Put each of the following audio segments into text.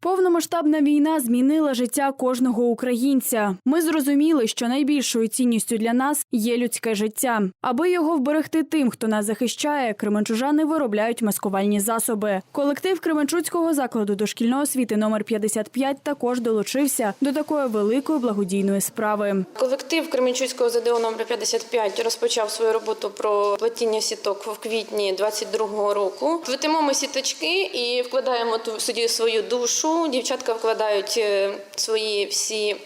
Повномасштабна війна змінила життя кожного українця. Ми зрозуміли, що найбільшою цінністю для нас є людське життя. Аби його вберегти тим, хто нас захищає, кременчужани виробляють маскувальні засоби. Колектив Кременчуцького закладу дошкільної освіти номер 55 також долучився до такої великої благодійної справи. Колектив Кременчуцького ЗДО номер 55 розпочав свою роботу про плетіння сіток в квітні 22-го року. Плетемо ми сіточки і вкладаємо ту сюди свою душу. Дівчатка вкладають е, свої всі.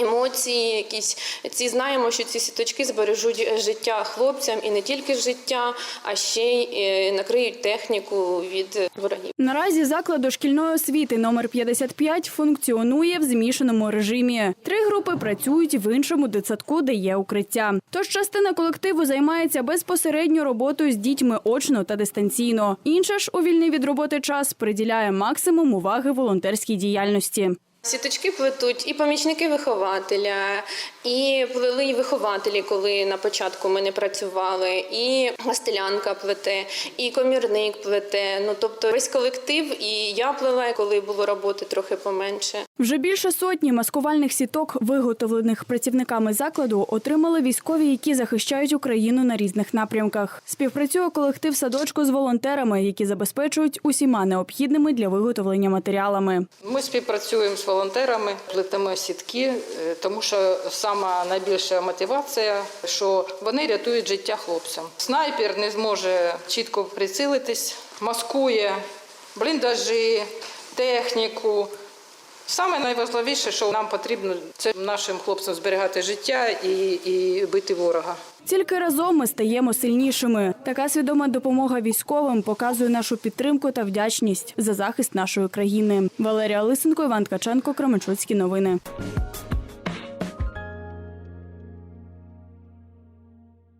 Емоції, якісь ці знаємо, що ці сіточки збережуть життя хлопцям і не тільки життя, а ще й е, накриють техніку від ворогів. Наразі заклад дошкільної освіти номер 55 функціонує в змішаному режимі. Три групи працюють в іншому дитсадку, де є укриття. Тож частина колективу займається безпосередньо роботою з дітьми очно та дистанційно. Інша ж у вільний від роботи час приділяє максимум уваги волонтерській діяльності. Сіточки плетуть і помічники вихователя, і плели й вихователі, коли на початку ми не працювали, і гостелянка плете, і комірник плете. Ну тобто весь колектив, і я плела, коли було роботи трохи поменше. Вже більше сотні маскувальних сіток, виготовлених працівниками закладу, отримали військові, які захищають Україну на різних напрямках. Співпрацює колектив садочку з волонтерами, які забезпечують усіма необхідними для виготовлення матеріалами. Ми співпрацюємо з волонтерами, плетемо сітки, е, тому що сама найбільша мотивація, що вони рятують життя хлопцям. Снайпер не зможе чітко прицілитись, маскує бліндажі, техніку. Саме найважливіше, що нам потрібно, це нашим хлопцям зберігати життя і, і бити ворога. Тільки разом ми стаємо сильнішими. Така свідома допомога військовим показує нашу підтримку та вдячність за захист нашої країни. Валерія Лисенко, Іван Ткаченко, Кременчуцькі новини.